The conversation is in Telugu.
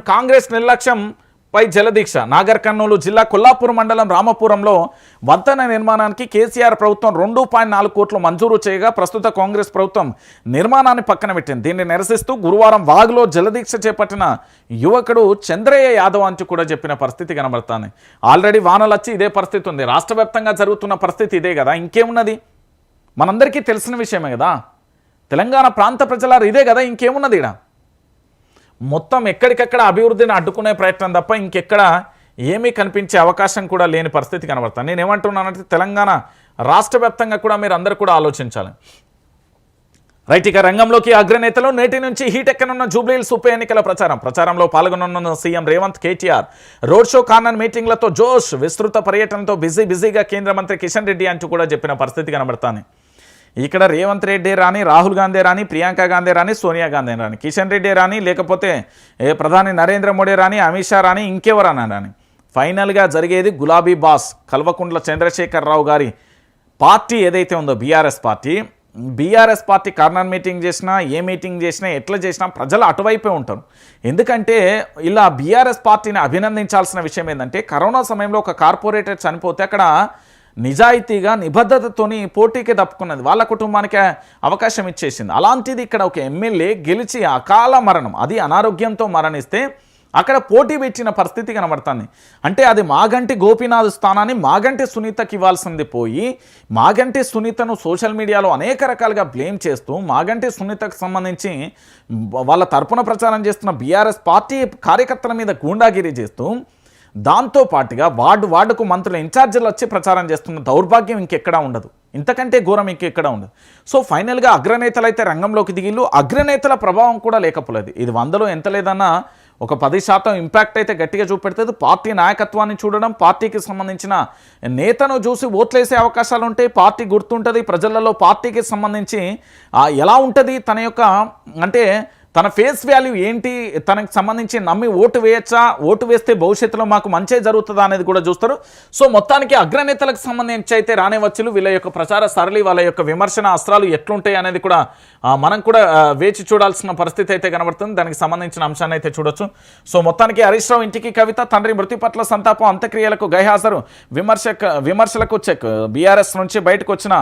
కాంగ్రెస్ నిర్లక్ష్యం పై జలదీక్ష. నాగర్ కర్నూలు జిల్లా కొల్లాపూర్ మండలం రామపురంలో వంతెన నిర్మాణానికి కేసీఆర్ ప్రభుత్వం రెండు పాయింట్ నాలుగు కోట్లు మంజూరు చేయగా ప్రస్తుత కాంగ్రెస్ ప్రభుత్వం నిర్మాణాన్ని పక్కన పెట్టింది. దీన్ని నిరసిస్తూ గురువారం వాగులో జలదీక్ష చేపట్టిన యువకుడు చంద్రయ్య యాదవ్ అంటూ కూడా చెప్పిన పరిస్థితి కనబడుతుంది. ఆల్రెడీ వానలు వచ్చి ఇదే పరిస్థితి ఉంది. రాష్ట్ర జరుగుతున్న పరిస్థితి ఇదే కదా. ఇంకేమున్నది? మనందరికీ తెలిసిన విషయమే కదా. తెలంగాణ ప్రాంత ప్రజలారు ఇదే కదా ఇంకేమున్నది ఇక్కడ మొత్తం ఎక్కడికెక్కడ అభివృద్ధిని అడ్డుకునే ప్రయత్నం తప్ప ఇంకెక్కడ ఏమీ కనిపించే అవకాశం కూడా లేని పరిస్థితి కనబడుతుంది. నేను ఏమంటున్నానంటే తెలంగాణ రాష్ట్ర వ్యాప్తంగా కూడా మీరు అందరూ కూడా ఆలోచించాలి. రైట్ ఇక రంగంలోకి అగ్రనేతలు నేటి నుంచి హీట్ ఎక్కనున్న జూబ్లీహిల్స్ ఉప ఎన్నికల ప్రచారం. ప్రచారంలో పాల్గొనున్న CM Revanth KTR road show corner మీటింగ్లతో జోష్ విస్తృత పర్యటనతో బిజీ బిజీగా కేంద్ర మంత్రి కిషన్ రెడ్డి అంటూ కూడా చెప్పిన పరిస్థితి కనబడుతుంది. ఇక్కడ రేవంత్ రెడ్డి రాని రాహుల్ గాంధీ రాని ప్రియాంక గాంధీ రాని సోనియా గాంధీ రాని. కిషన్ రెడ్డి రాని లేకపోతే ప్రధాని నరేంద్ర మోడీ రాని అమిత్ షా రాని ఇంకెవరన్నా రాని. ఫైనల్గా జరిగేది గులాబీ బాస్ కల్వకుంట్ల చంద్రశేఖరరావు గారి పార్టీ ఏదైతే ఉందో BRS party. BRS party corner meeting చేసినా ఏ మీటింగ్ చేసినా ఎట్లా చేసినా ప్రజలు అటువైపే ఉంటారు. ఎందుకంటే ఇలా బీఆర్ఎస్ పార్టీని అభినందించాల్సిన విషయం ఏంటంటే కరోనా సమయంలో ఒక కార్పొరేటర్ చనిపోతే అక్కడ నిజాయితీగా నిబద్ధతతోని పోటీకి తప్పుకున్నది వాళ్ళ కుటుంబానికి అవకాశం ఇచ్చేసింది. అలాంటిది ఇక్కడ ఒక ఎమ్మెల్యే గెలిచి అకాల మరణం అది అనారోగ్యంతో మరణిస్తే అక్కడ పోటీ పెట్టిన పరిస్థితి కనబడుతుంది. అంటే అది మాగంటి గోపీనాథ్ స్థానాన్ని మాగంటి సునీతకి ఇవ్వాల్సింది పోయి మాగంటి సునీతను సోషల్ మీడియాలో అనేక రకాలుగా బ్లేమ్ చేస్తూ మాగంటి సునీతకు సంబంధించి వాళ్ళ తరపున ప్రచారం చేస్తున్న బీఆర్ఎస్ పార్టీ కార్యకర్తల మీద గూండాగిరి చేస్తూ దాంతో పాటుగా వార్డు వార్డుకు మంత్రుల ఇన్ఛార్జీలు వచ్చి ప్రచారం చేస్తున్న దౌర్భాగ్యం ఇంకెక్కడా ఉండదు. ఇంతకంటే ఘోరం ఇంకెక్కడా ఉండదు. సో ఫైనల్గా అగ్రనేతలు అయితే రంగంలోకి దిగిళ్ళు. అగ్రనేతల ప్రభావం కూడా లేకపోలేదు. ఇది వందలో ఎంత లేదన్నా ఒక పది శాతం ఇంపాక్ట్ అయితే గట్టిగా చూపెడుతుంది. పార్టీ నాయకత్వాన్ని చూడడం పార్టీకి సంబంధించిన నేతను చూసి ఓట్లేసే అవకాశాలు ఉంటాయి పార్టీ గుర్తుంటుంది. ప్రజలలో పార్టీకి సంబంధించి ఎలా ఉంటుంది తన యొక్క అంటే తన ఫేస్ వాల్యూ ఏంటి? తనకు సంబంధించి నమ్మి ఓటు వేయచ్చా? ఓటు వేస్తే భవిష్యత్తులో మాకు మంచే జరుగుతుందా అనేది కూడా చూస్తారు. సో మొత్తానికి అగ్రనేతలకు సంబంధించి అయితే రానివచ్చులు వీళ్ళ యొక్క ప్రచార సరళి వాళ్ళ యొక్క విమర్శన అస్త్రాలు ఎట్లుంటాయి అనేది కూడా మనం కూడా వేచి చూడాల్సిన పరిస్థితి అయితే కనబడుతుంది. దానికి సంబంధించిన అంశాన్ని అయితే చూడొచ్చు. సో మొత్తానికి హరీష్ రావు ఇంటికి కవిత తండ్రి మృతి పట్ల సంతాపం అంత్యక్రియలకు గైహాజరు. విమర్శక విమర్శలకు చెక్. బీఆర్ఎస్ నుంచి బయటకు వచ్చిన